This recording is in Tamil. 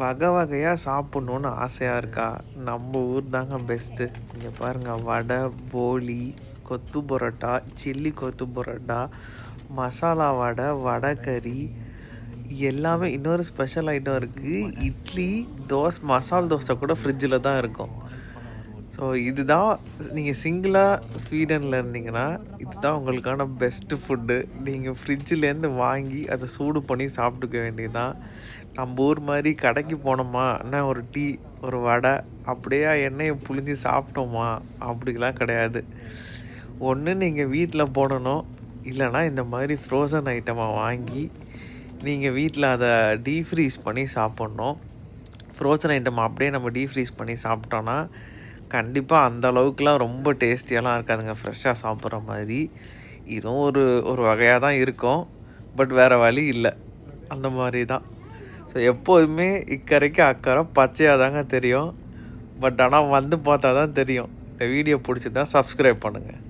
வகை வகையாக சாப்பிட்ணுன்னு ஆசையாக இருக்கா? நம்ம ஊர் தாங்க பெஸ்ட்டு இங்கே பாருங்கள் வடை போலி கொத்து பரோட்டா சில்லி கொத்து பரோட்டா மசாலா வடை வடை கறி எல்லாமே இன்னொரு ஸ்பெஷல் ஐட்டம் இருக்குது இட்லி தோசை மசால் தோசை கூட ஃப்ரிட்ஜில் தான் இருக்கும். ஸோ இதுதான் நீங்கள் சிங்கிளாக ஸ்வீடனில் இருந்தீங்கன்னா இதுதான் உங்களுக்கான பெஸ்ட்டு ஃபுட்டு நீங்கள் ஃப்ரிட்ஜிலேருந்து வாங்கி அதை சூடு பண்ணி சாப்பிட்டுக்க வேண்டியதுதான். நம்ம ஊர் மாதிரி கடைக்கு போனோமா என்ன ஒரு டீ ஒரு வடை அப்படியே எண்ணெயை புழிஞ்சு சாப்பிட்டோமா? அப்படிலாம் கிடையாது. ஒன்று நீங்கள் வீட்டில் போடணும். இல்லைனா இந்த மாதிரி ஃப்ரோசன் ஐட்டமாக வாங்கி நீங்கள் வீட்டில் அதை டீஃப்ரீஸ் பண்ணி சாப்பிட்ணும். ஃப்ரோசன் ஐட்டம் அப்படியே நம்ம டீஃப்ரீஸ் பண்ணி சாப்பிட்டோன்னா கண்டிப்பாக அந்த அளவுக்குலாம் ரொம்ப டேஸ்டியெல்லாம் இருக்காதுங்க. ஃப்ரெஷ்ஷாக சாப்பிட்ற மாதிரி. இதுவும் ஒரு ஒரு வகையாக தான் இருக்கும். பட் வேறு வழி இல்லை. அந்த மாதிரி தான். ஸோ எப்போதுமே இக்கரைக்கு அக்கறை பச்சையாக தாங்க தெரியும். பட் ஆனால் வந்து பார்த்தா தான் தெரியும். இந்த வீடியோ பிடிச்சி தான் சப்ஸ்கிரைப் பண்ணுங்கள்